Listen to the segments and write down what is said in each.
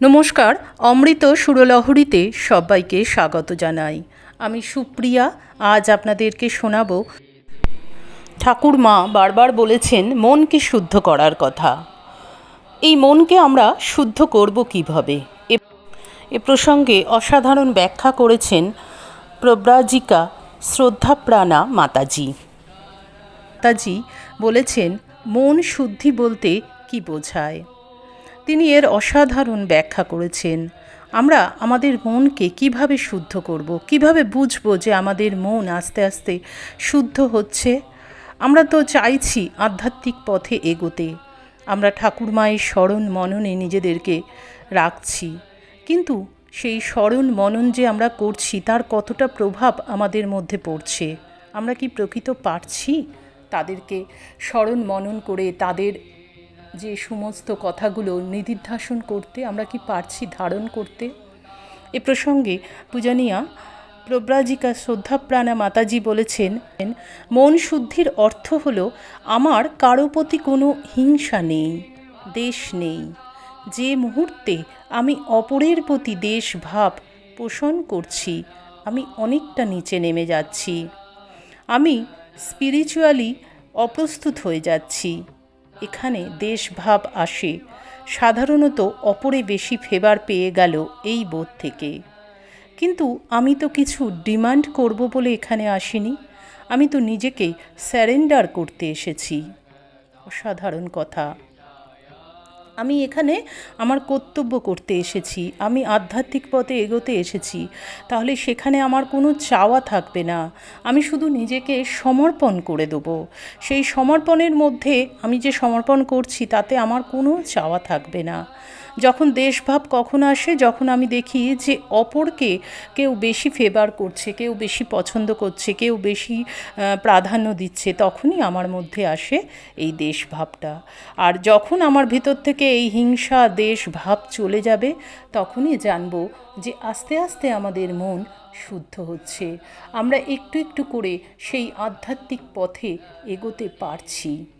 নমস্কার, অমৃত সুরলহরীতে সবাইকে স্বাগত জানাই। আমি সুপ্রিয়া, আজ আপনাদেরকে শোনাব ঠাকুর মা বারবার বলেছেন মনকে শুদ্ধ করার কথা। এই মনকে আমরা শুদ্ধ করব কীভাবে? এ প্রসঙ্গে অসাধারণ ব্যাখ্যা করেছেন প্রব্রাজিকা শ্রদ্ধাপ্রাণা মাতাজি। মাতাজি বলেছেন, মন শুদ্ধি বলতে কি বোঝায়? তিনি এর অসাধারণ ব্যাখ্যা করেছেন। আমরা আমাদের মনকে কীভাবে শুদ্ধ করব, কীভাবে বুঝব যে আমাদের মন আস্তে আস্তে শুদ্ধ হচ্ছে? আমরা তো চাইছি আধ্যাত্মিক পথে এগোতে। আমরা ঠাকুর মায়ের স্মরণ মননে নিজেদেরকে রাখছি। কিন্তু সেই স্মরণ মনন যে আমরা করছি, তার কতটা প্রভাব আমাদের মধ্যে পড়ছে? আমরা কি প্রকৃত পারছি? তাদেরকে স্মরণ মনন করে তাদের যে সমস্ত কথাগুলো নিদিধ্যাসন করতে, আমরা কি পারছি ধারণ করতে? এ প্রসঙ্গে পূজানিয়া প্রব্রাজিকা শ্রদ্ধাপ্রাণা মাতাজি বলেছেন, মন শুদ্ধির অর্থ হলো, আমার কারও প্রতি কোনো হিংসা নেই, দেশ নেই। যে মুহূর্তে আমি অপরের প্রতি দেশ ভাব পোষণ করছি, আমি অনেকটা নিচে নেমে যাচ্ছি। আমি স্পিরিচুয়ালি অপ্রস্তুত হয়ে যাচ্ছি। এখানে দেশভাব আসে। সাধারণত অপরে বেশি ফেবার পেয়ে গেল এই বোধ থেকে। কিন্তু আমি তো কিছু ডিমান্ড করব বলে এখানে আসিনি। আমি তো নিজেকে স্যারেন্ডার করতে এসেছি। অসাধারণ কথা। আমি এখানে আমার কর্তব্য করতে এসেছি, আমি আধ্যাত্মিক পথে এগোতে এসেছি, তাহলে সেখানে আমার কোনো চাওয়া থাকবে না। আমি শুধু নিজেকে সমর্পণ করে দেবো। সেই সমর্পণের মধ্যে আমি যে সমর্পণ করছি, তাতে আমার কোনো চাওয়া থাকবে না। যখন দেশভাব কখন আসে, যখন আমি দেখি যে অপরকে কেউ বেশি ফেভার করছে, কেউ বেশি পছন্দ করছে, কেউ বেশি প্রাধান্য দিচ্ছে, তখনই আমার মধ্যে আসে এই দেশভাবটা। আর যখন আমার ভিতর থেকে এই হিংসা, দেশভাব চলে যাবে, তখনই জানব যে আস্তে আস্তে আমাদের মন শুদ্ধ হচ্ছে। আমরা একটু একটু করে সেই আধ্যাত্মিক পথে এগোতে পারছি।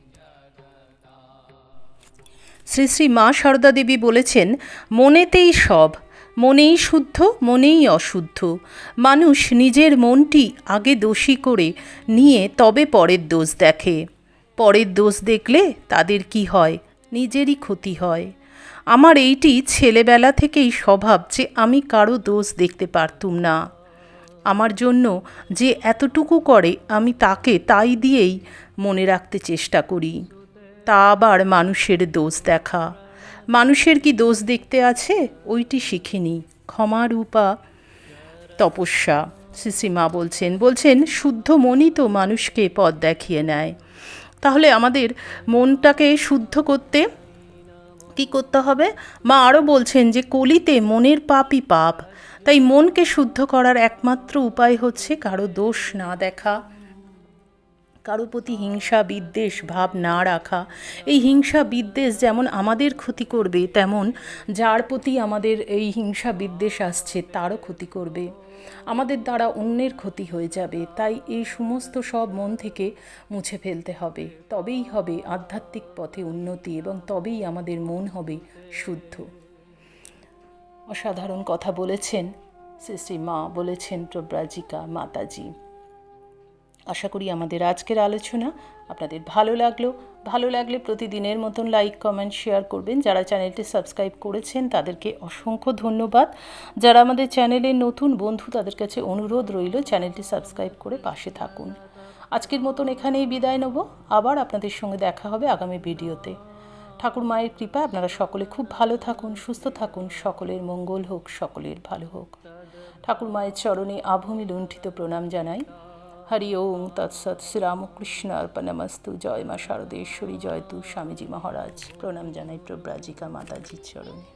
শ্রী শ্রী মা সারদা দেবী বলেছেন, মনেতেই সব, মনেই শুদ্ধ, মনেই অশুদ্ধ। মানুষ নিজের মনটি আগে দোষী করে নিয়ে তবে পরের দোষ দেখে। পরের দোষ দেখলে তাদের কি হয়? নিজেরই ক্ষতি হয়। আমার এইটি ছেলেবেলা থেকেই স্বভাব যে আমি কারও দোষ দেখতে পারতুম না। আমার জন্য যে এতটুকু করে আমি তাকে তাই দিয়েই মনে রাখতে চেষ্টা করি। তা আবার মানুষের দোষ দেখা। মানুষের কি দোষ দেখতে আছে? ওইটি শিখিনি। ক্ষমারূপা তপস্যা, শ্রীশ্রীমা বলছেন বলছেন, শুদ্ধ মনই তো মানুষকে পথ দেখিয়ে নেয়। তাহলে আমাদের মনটাকে শুদ্ধ করতে কি করতে হবে? মা আরও বলছেন যে, কলিতে মনের পাপই পাপ। তাই মনকে শুদ্ধ করার একমাত্র উপায় হচ্ছে কারও দোষ না দেখা। কারও প্রতি হিংসা, বিদ্বেষ, ভাব না রাখা। এই হিংসা, বিদ্বেষ যেমন আমাদের ক্ষতি করবে, তেমন যার প্রতি আমাদের এই হিংসা, বিদ্বেষ আসছে, তারও ক্ষতি করবে। আমাদের দ্বারা অন্যের ক্ষতি হয়ে যাবে, তাই এই সমস্ত সব মন থেকে মুছে ফেলতে হবে। তবেই হবে আধ্যাত্মিক পথে উন্নতি এবং তবেই আমাদের মন হবে শুদ্ধ। অসাধারণ কথা বলেছেন শ্রী শ্রী মা বলেছেন প্রব্রাজিকা মাতাজি। আশা করি আমাদের আজকের আলোচনা আপনাদের ভালো লাগল। ভালো লাগলে প্রতিদিনের মতন লাইক কমেন্ট শেয়ার করবেন। যারা চ্যানেলটি সাবস্ক্রাইব করেছেন, তাদেরকে অসংখ্য ধন্যবাদ। যারা আমাদের চ্যানেলের নতুন বন্ধু, তাদের কাছে অনুরোধ রইল চ্যানেলটি সাবস্ক্রাইব করে পাশে থাকুন। আজকের মতন এখানেই বিদায় নেব। আবার আপনাদের সঙ্গে দেখা হবে আগামী ভিডিওতে। ঠাকুর মায়ের কৃপা আপনারা সকলে খুব ভালো থাকুন, সুস্থ থাকুন। সকলের মঙ্গল হোক, সকলের ভালো হোক। ঠাকুর মায়ের চরণে আভূমি লুণ্ঠিত প্রণাম জানাই। হরি ওম তৎসৎ শ্রীরামকৃষ্ণ অর্পণমস্তু জয় মা শারদেশ্বরী জয় তু স্বামীজি মহারাজ প্রণাম জানাই প্রব্রাজিকা মাতাজির চরণে